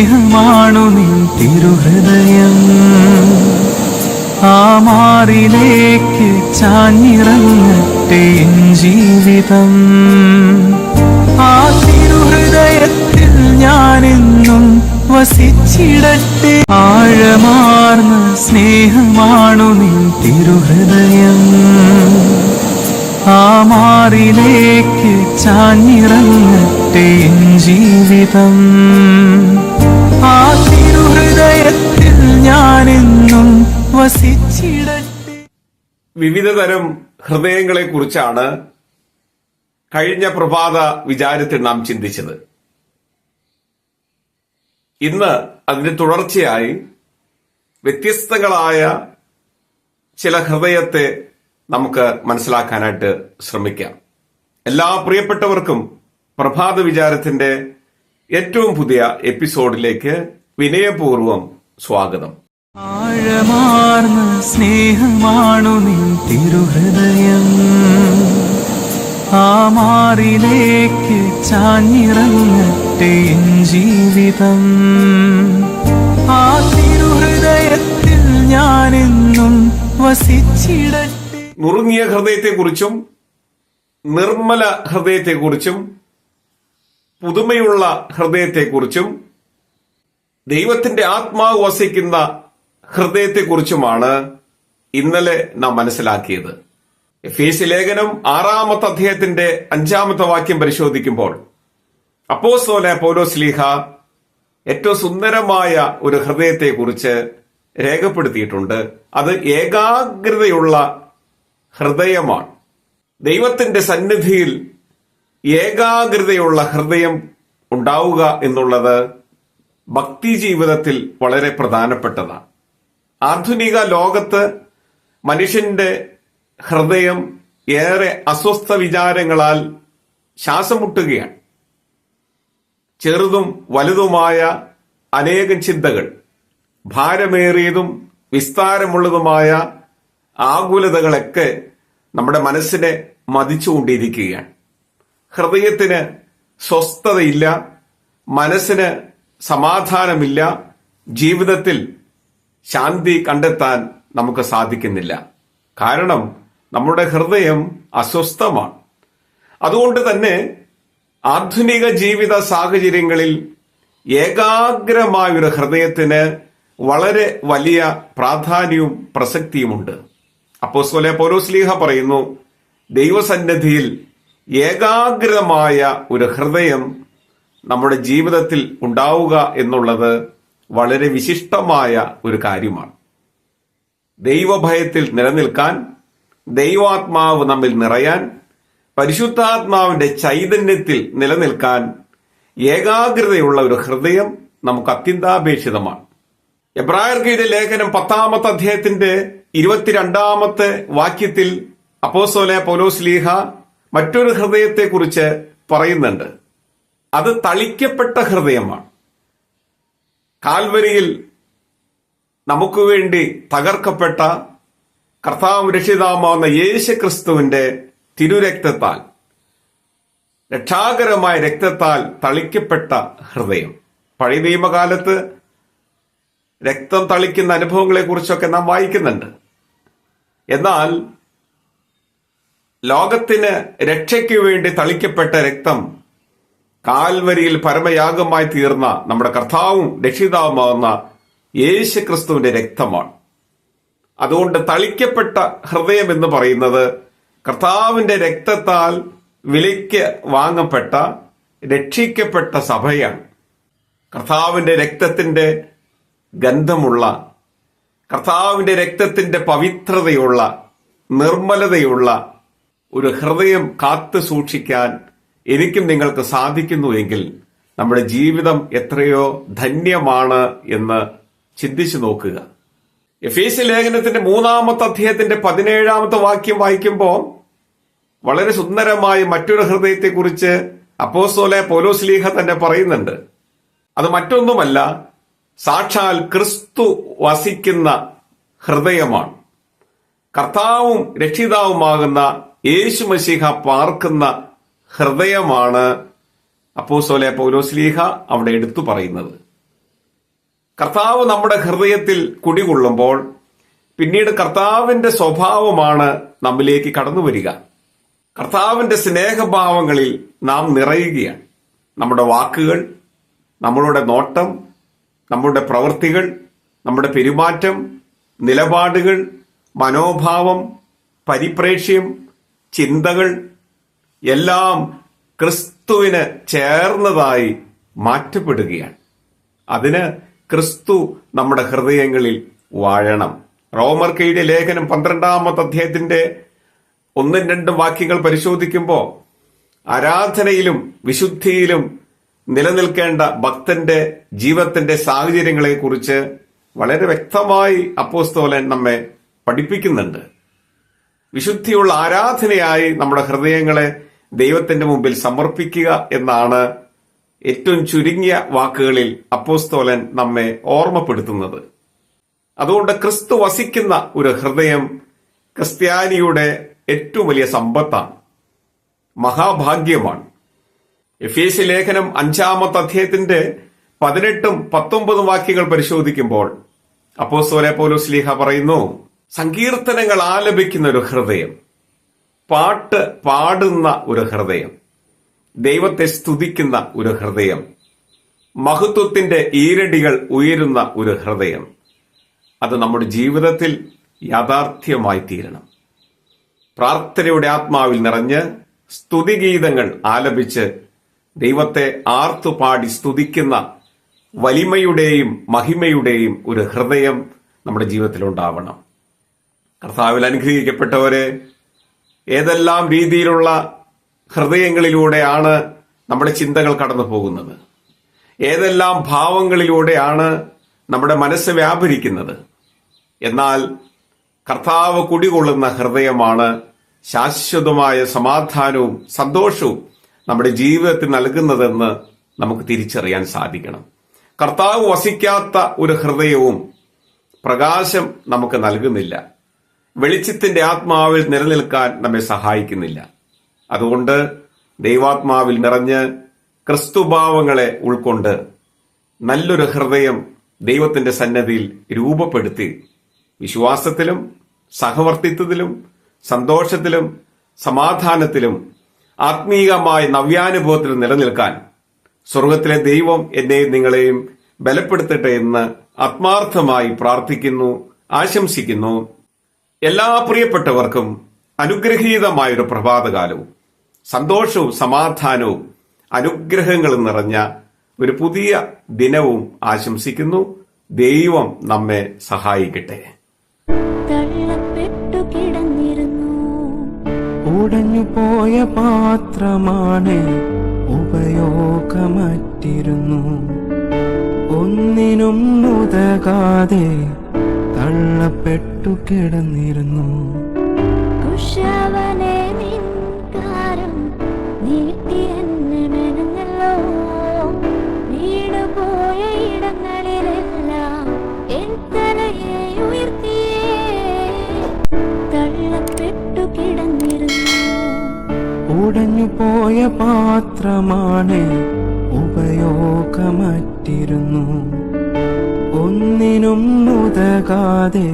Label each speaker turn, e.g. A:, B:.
A: സ്നേഹമാണു നിൻ തിരുഹൃദയം. ആ മാറിലേക്ക് ചാഞ്ഞിറങ്ങട്ടെ ജീവിതം. ആ തിരുഹൃദയത്തിൽ ഞാനെന്നും വസിച്ചിടട്ടെ. ആഴമാർന്ന സ്നേഹമാണു നിൻ തിരുഹൃദയം. ആ മാറിലേക്ക് ചാഞ്ഞിറങ്ങട്ടെ ജീവിതം. ആ തിരുഹൃദയത്തിൽ വസിച്ചിടട്ടെ.
B: വിവിധതരം ഹൃദയങ്ങളെ കുറിച്ചാണ് കഴിഞ്ഞ പ്രഭാത വിചാരത്തിൽ നാം ചിന്തിച്ചത്. ഇന്ന് അതിന്റെ തുടർച്ചയായി വ്യത്യസ്തങ്ങളായ ചില ഹൃദയത്തെ നമുക്ക് മനസ്സിലാക്കാനായിട്ട് ശ്രമിക്കാം. എല്ലാ പ്രിയപ്പെട്ടവർക്കും പ്രഭാത വിചാരത്തിന്റെ ഏറ്റവും പുതിയ എപ്പിസോഡിലേക്ക് വിനയപൂർവം സ്വാഗതം.
A: ആഴമാർന്ന സ്നേഹമാണു നിൻ തിരുഹൃദയം. ആ മാറിലേക്ക് ചാഞ്ഞിറങ്ങട്ടെ ജീവിതം. ആ തിരുഹൃദയത്തിൽ ഞാനെന്നും വസിച്ചിടട്ടെ.
B: നുറുങ്ങിയ ഹൃദയത്തെക്കുറിച്ചും നിർമ്മല ഹൃദയത്തെക്കുറിച്ചും പുതുമയുള്ള ഹൃദയത്തെക്കുറിച്ചും ദൈവത്തിന്റെ ആത്മാവ് വസിക്കുന്ന ഹൃദയത്തെക്കുറിച്ചുമാണ് ഇന്നലെ നാം മനസ്സിലാക്കിയത്. എഫേസ് ലേഖനം ആറാമത്തെ അധ്യായത്തിന്റെ അഞ്ചാമത്തെ വാക്യം പരിശോധിക്കുമ്പോൾ അപ്പോസ്തോല പൗലോസ്ലീഹ ഏറ്റവും സുന്ദരമായ ഒരു ഹൃദയത്തെക്കുറിച്ച് രേഖപ്പെടുത്തിയിട്ടുണ്ട്. അത് ഏകാഗ്രതയുള്ള ഹൃദയമാണ്. ദൈവത്തിന്റെ സന്നിധിയിൽ ഏകാഗ്രതയുള്ള ഹൃദയം ഉണ്ടാവുക എന്നുള്ളത് ഭക്തി ജീവിതത്തിൽ വളരെ പ്രധാനപ്പെട്ടതാണ് ആധുനിക ലോകത്ത് മനുഷ്യന്റെ ഹൃദയം ഏറെ അസ്വസ്ഥ വിചാരങ്ങളാൽ ശ്വാസം മുട്ടുകയാണ് ചെറുതും വലുതുമായ അനേകം ചിന്തകൾ ഭാരമേറിയതും വിസ്താരമുള്ളതുമായ ആകുലതകളൊക്കെ നമ്മുടെ മനസ്സിനെ മതിച്ചുകൊണ്ടിരിക്കുകയാണ്. ഹൃദയത്തിന് സ്വസ്ഥതയില്ല മനസ്സിന് സമാധാനമില്ല ജീവിതത്തിൽ ശാന്തി കണ്ടെത്താൻ നമുക്ക് സാധിക്കുന്നില്ല. കാരണം നമ്മുടെ ഹൃദയം അസ്വസ്ഥമാണ്. അതുകൊണ്ട് തന്നെ ആധുനിക ജീവിത സാഹചര്യങ്ങളിൽ ഏകാഗ്രമായൊരു ഹൃദയത്തിന് വളരെ വലിയ പ്രാധാന്യവും പ്രസക്തിയുമുണ്ട്. അപ്പോസ്വലെ പൗരോസ്ലീഹ പറയുന്നു ദൈവസന്നിധിയിൽ ഏകാഗ്രമായ ഒരു ഹൃദയം നമ്മുടെ ജീവിതത്തിൽ ഉണ്ടാവുക എന്നുള്ളത് വളരെ വിശിഷ്ടമായ ഒരു കാര്യമാണ്. ദൈവഭയത്തിൽ നിലനിൽക്കാൻ ദൈവാത്മാവ് നമ്മിൽ നിറയാൻ പരിശുദ്ധാത്മാവിന്റെ ചൈതന്യത്തിൽ നിലനിൽക്കാൻ ഏകാഗ്രതയുള്ള ഒരു ഹൃദയം നമുക്ക് അത്യന്താപേക്ഷിതമാണ്. എബ്രായർഗീയുടെ ലേഖനം പത്താമത്തെ അധ്യായത്തിന്റെ ഇരുപത്തിരണ്ടാമത്തെ വാക്യത്തിൽ അപ്പോസോലെ പൗലോസ്ലീഹ മറ്റൊരു ഹൃദയത്തെക്കുറിച്ച് പറയുന്നുണ്ട്. അത് തളിക്കപ്പെട്ട ഹൃദയമാണ്. കാൽവരിയിൽ നമുക്ക് വേണ്ടി തകർക്കപ്പെട്ട കർത്താവ് രക്ഷിതാമാവുന്ന യേശു ക്രിസ്തുവിന്റെ തിരുരക്തത്താൽ രക്ഷാകരമായ രക്തത്താൽ തളിക്കപ്പെട്ട ഹൃദയം. പഴയ നിയമകാലത്ത് രക്തം തളിക്കുന്ന അനുഭവങ്ങളെ കുറിച്ചൊക്കെ നാം വായിക്കുന്നുണ്ട്. എന്നാൽ ലോകത്തിന് രക്ഷയ്ക്ക് വേണ്ടി തളിക്കപ്പെട്ട രക്തം കാൽവരിയിൽ പരമയാഗമായി തീർന്ന നമ്മുടെ കർത്താവും രക്ഷിതാവുമാകുന്ന യേശു ക്രിസ്തുവിന്റെ രക്തമാണ്. അതുകൊണ്ട് തളിക്കപ്പെട്ട ഹൃദയം എന്ന് പറയുന്നത് കർത്താവിന്റെ രക്തത്താൽ വിലയ്ക്ക് വാങ്ങപ്പെട്ട രക്ഷിക്കപ്പെട്ട സഭയാണ്. കർത്താവിന്റെ രക്തത്തിന്റെ ഗന്ധമുള്ള കർത്താവിന്റെ രക്തത്തിന്റെ പവിത്രതയുള്ള നിർമ്മലതയുള്ള ഒരു ഹൃദയം കാത്തു സൂക്ഷിക്കാൻ എനിക്കും നിങ്ങൾക്ക് സാധിക്കുന്നുവെങ്കിൽ നമ്മുടെ ജീവിതം എത്രയോ ധന്യമാണ് എന്ന് ചിന്തിച്ചു നോക്കുക. എഫേസ് ലേഖനത്തിന്റെ മൂന്നാമത്തെ അധ്യായത്തിന്റെ പതിനേഴാമത്തെ വാക്യം വായിക്കുമ്പോൾ വളരെ സുന്ദരമായി മറ്റൊരു ഹൃദയത്തെക്കുറിച്ച് അപ്പോസ്തോലെ പോലോസ്ലീഹ തന്നെ പറയുന്നുണ്ട്. അത് മറ്റൊന്നുമല്ല സാക്ഷാൽ ക്രിസ്തു വസിക്കുന്ന ഹൃദയമാണ്. കർത്താവും രക്ഷിതാവുമാകുന്ന യേശു മസീഹ പാർക്കുന്ന ഹൃദയമാണ് അപ്പോസോലെ പൗലോസ്ലീഹ അവിടെ എടുത്തു പറയുന്നത്. കർത്താവ് നമ്മുടെ ഹൃദയത്തിൽ കുടികൊള്ളുമ്പോൾ പിന്നീട് കർത്താവിന്റെ സ്വഭാവമാണ് നമ്മിലേക്ക് കടന്നു വരിക. കർത്താവിന്റെ സ്നേഹഭാവങ്ങളിൽ നാം നിറയുകയാണ്. നമ്മുടെ വാക്കുകൾ നമ്മളുടെ നോട്ടം നമ്മുടെ പ്രവൃത്തികൾ നമ്മുടെ പെരുമാറ്റം നിലപാടുകൾ മനോഭാവം പരിപ്രേക്ഷ്യം ചിന്തകൾ എല്ലാം ക്രിസ്തുവിന് ചേർന്നതായി മാറ്റപ്പെടുകയാണ്. അതിന് ക്രിസ്തു നമ്മുടെ ഹൃദയങ്ങളിൽ വാഴണം. റോമർ കെയുടെ ലേഖനം പന്ത്രണ്ടാമത്തെ അധ്യായത്തിന്റെ ഒന്നും രണ്ടും വാക്യങ്ങൾ പരിശോധിക്കുമ്പോൾ ആരാധനയിലും വിശുദ്ധിയിലും നിലനിൽക്കേണ്ട ഭക്തന്റെ ജീവിതത്തിന്റെ സാഹചര്യങ്ങളെ കുറിച്ച് വളരെ വ്യക്തമായി അപ്പോസ്തോലൻ നമ്മെ പഠിപ്പിക്കുന്നുണ്ട്. വിശുദ്ധിയുള്ള ആരാധനയായി നമ്മുടെ ഹൃദയങ്ങളെ ദൈവത്തിന്റെ മുമ്പിൽ സമർപ്പിക്കുക എന്നാണ് ഏറ്റവും ചുരുങ്ങിയ വാക്കുകളിൽ അപ്പോസ്തോലൻ നമ്മെ ഓർമ്മപ്പെടുത്തുന്നത്. അതുകൊണ്ട് ക്രിസ്തു വസിക്കുന്ന ഒരു ഹൃദയം ക്രിസ്ത്യാനിയുടെ ഏറ്റവും വലിയ സമ്പത്താണ്. മഹാഭാഗ്യമാണ്. എഫേസ് ലേഖനം അഞ്ചാമത്തെ അധ്യായത്തിന്റെ പതിനെട്ടും പത്തൊമ്പതും വാക്യങ്ങൾ പരിശോധിക്കുമ്പോൾ അപ്പോസ്തോലെ പോലും സ്ലീഹ പറയുന്നു സങ്കീർത്തനങ്ങൾ ആലപിക്കുന്ന ഒരു ഹൃദയം. പാട്ട് പാടുന്ന ഒരു ഹൃദയം. ദൈവത്തെ സ്തുതിക്കുന്ന ഒരു ഹൃദയം. മഹത്വത്തിന്റെ ഈരടികൾ ഉയരുന്ന ഒരു ഹൃദയം. അത് നമ്മുടെ ജീവിതത്തിൽ യാഥാർത്ഥ്യമായി തീരണം. പ്രാർത്ഥനയുടെ ആത്മാവിൽ നിറഞ്ഞ് സ്തുതിഗീതങ്ങൾ ആലപിച്ച് ദൈവത്തെ ആർത്തുപാടി സ്തുതിക്കുന്ന വലിമയുടെയും മഹിമയുടെയും ഒരു ഹൃദയം നമ്മുടെ ജീവിതത്തിൽ ഉണ്ടാവണം. കർത്താവിൽ അനുഗ്രഹിക്കപ്പെട്ടവരെ ഏതെല്ലാം രീതിയിലുള്ള ഹൃദയങ്ങളിലൂടെയാണ് നമ്മുടെ ചിന്തകൾ കടന്നു പോകുന്നത്? ഏതെല്ലാം ഭാവങ്ങളിലൂടെയാണ് നമ്മുടെ മനസ്സ് വ്യാപരിക്കുന്നത്? എന്നാൽ കർത്താവ് കുടികൊള്ളുന്ന ഹൃദയമാണ് ശാശ്വതമായ സമാധാനവും സന്തോഷവും നമ്മുടെ ജീവിതത്തിൽ നൽകുന്നതെന്ന് നമുക്ക് തിരിച്ചറിയാൻ സാധിക്കണം. കർത്താവ് വസിക്കാത്ത ഒരു ഹൃദയവും പ്രകാശം നമുക്ക് നൽകുന്നില്ല. വെളിച്ചത്തിന്റെ ആത്മാവിൽ നിലനിൽക്കാൻ നമ്മെ സഹായിക്കുന്നില്ല. അതുകൊണ്ട് ദൈവാത്മാവിൽ നിറഞ്ഞ് ക്രിസ്തുഭാവങ്ങളെ ഉൾക്കൊണ്ട് നല്ലൊരു ഹൃദയം ദൈവത്തിന്റെ സന്നദ്ധിയിൽ രൂപപ്പെടുത്തി വിശ്വാസത്തിലും സഹവർത്തിത്വത്തിലും സന്തോഷത്തിലും സമാധാനത്തിലും ആത്മീയമായ നവ്യാനുഭവത്തിലും നിലനിൽക്കാൻ സ്വർഗത്തിലെ ദൈവം എന്നെയും നിങ്ങളെയും ബലപ്പെടുത്തട്ടെ എന്ന് ആത്മാർത്ഥമായി പ്രാർത്ഥിക്കുന്നു ആശംസിക്കുന്നു. എല്ലാ പ്രിയപ്പെട്ടവർക്കും അനുഗ്രഹീതമായൊരു പ്രഭാതകാലവും സന്തോഷവും സമാധാനവും അനുഗ്രഹങ്ങളും നിറഞ്ഞ ഒരു പുതിയ ദിനവും ആശംസിക്കുന്നു. ദൈവം നമ്മെ സഹായിക്കട്ടെ.
A: ഉടഞ്ഞു പോയ പാത്രമാണ് ഉപയോഗമറ്റിരുന്നു. ഒന്നിനും ഉതകാതെ തള്ളപ്പെട്ടു കിടന്നിരുന്നു.
C: കുശവനെ നിൻകാരം നീട്ടി എന്നെ മെനഞ്ഞല്ലോ. വീണുപോയ ഇടങ്ങളിലെല്ലാം എൻ തലയെ ഉയർത്തിയേ. തള്ളപ്പെട്ടു കിടന്നിരുന്നു.
A: ഉടഞ്ഞു പോയ പാത്രമാണ് ഉപയോഗമറ്റിരുന്നു. ഒന്നിനും ഉതകാതെ